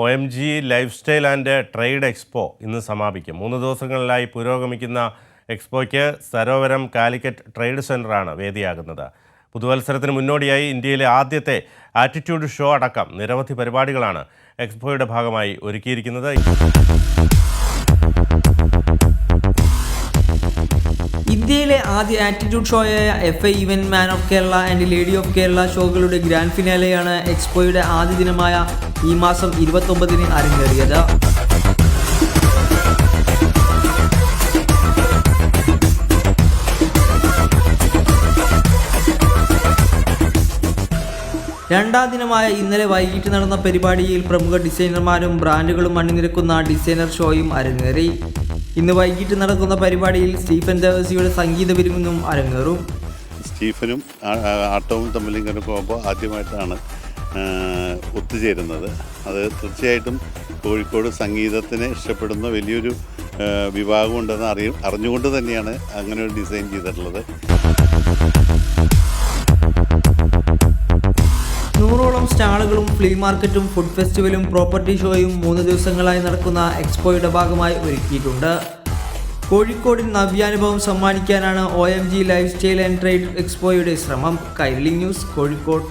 O M G lifestyle and trade expo ഇന്ന് സമാപിക്കും. മൂന്ന് ദിവസങ്ങളിലായി പുരോഗമിക്കുന്ന എക്സ്പോയ്ക്ക് സരോവരം കാലിക്കറ്റ് ട്രേഡ് സെന്ററാണ് വേദിയാകുന്നത്. പുതുവത്സരത്തിന് മുന്നോടിയായി ഇന്ത്യയിലെ ആദ്യത്തെ ആറ്റിറ്റ്യൂഡ് ഷോ അടക്കം നിരവധി പരിപാടികളാണ് എക്സ്പോയുടെ ഭാഗമായി ഒരുക്കിയിരിക്കുന്നത്. ഇന്ത്യയിലെ ആദ്യ attitude ഷോയായ F I event man of Kerala and lady of Kerala ഷോകളുടെ grand ഫിനാലെയാണ് എക്സ്പോയുടെ ആദ്യ ദിനമായ ഈ മാസം ഇരുപത്തൊമ്പതിന് അരങ്ങേറിയത്. രണ്ടാം ദിനമായ ഇന്നലെ വൈകിട്ട് നടന്ന പരിപാടിയിൽ പ്രമുഖ ഡിസൈനർമാരും ബ്രാൻഡുകളും അണിനിരക്കുന്ന ഡിസൈനർ ഷോയും അരങ്ങേറി. ഇന്ന് വൈകിട്ട് നടക്കുന്ന പരിപാടിയിൽ സ്റ്റീഫൻ ദേവസിയുടെ സംഗീത വിരുന്നും അരങ്ങേറും. സ്റ്റീഫനും ആട്ടവും തമ്മിൽ പോകുമ്പോൾ ആദ്യമായിട്ടാണ് ഒത്തുചേരുന്നത്. അത് തീർച്ചയായിട്ടും കോഴിക്കോട് സംഗീതത്തിനെ ഇഷ്ടപ്പെടുന്ന വലിയൊരു വിഭാഗമുണ്ടെന്ന് അറിയ അറിഞ്ഞുകൊണ്ട് തന്നെയാണ് അങ്ങനെ ഒരു ഡിസൈൻ ചെയ്തിട്ടുള്ളത്. നൂറോളം സ്റ്റാളുകളും ഫ്ലീ മാർക്കറ്റും ഫുഡ് ഫെസ്റ്റിവലും പ്രോപ്പർട്ടി ഷോയും മൂന്ന് ദിവസങ്ങളായി നടക്കുന്ന എക്സ്പോയുടെ ഭാഗമായി ഒരുക്കിയിട്ടുണ്ട്. കോഴിക്കോടിന് നവ്യാനുഭവം സമ്മാനിക്കാനാണ് O M G lifestyle and trade എക്സ്പോയുടെ ശ്രമം. കൈരളി ന്യൂസ് കോഴിക്കോട്.